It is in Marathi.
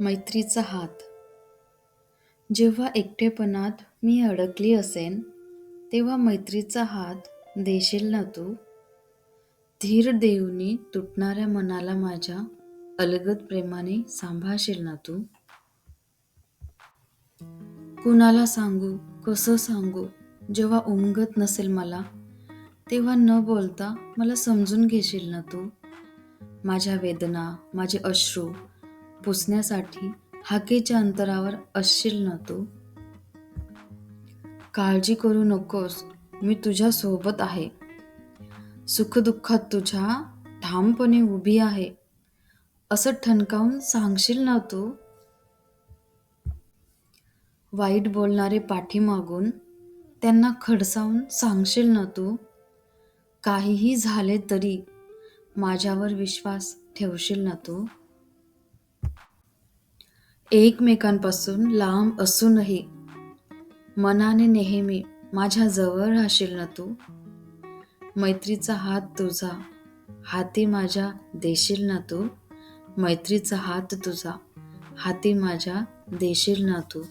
मैत्रीचा हात. जेव्हा एकटेपणात मी अडकली असेन तेव्हा मैत्रीचा हात देशील ना तू? धीर देऊनी तुटणाऱ्या मनाला माझ्या अलगद प्रेमाने सांभाळशील ना तू? कुणाला सांगू कसं सांगू जेव्हा उमगत नसेल मला तेव्हा न बोलता मला समजून घेशील ना तू? माझ्या वेदना माझे अश्रू पुसण्यासाठी हाकेच्या अंतरावर असशील ना तू काळजी करू नकोस मी तुझ्या सोबत आहे. सुखदुःखात तुझ्या ठामपणे उभी आहे. असं ठणकावून सांगशील ना तू वाईट बोलणारे पाठीमागून त्यांना खडसावून सांगशील ना तू काहीही झाले तरी माझ्यावर विश्वास ठेवशील ना तू एकमेकांपासून लांब असूनही मनाने नेहमी माझ्या जवळ राहशील ना तू? मैत्रीचा हात तुझा हाती माझ्या देशील ना तू? मैत्रीचा हात तुझा हाती माझ्या देशील ना तू?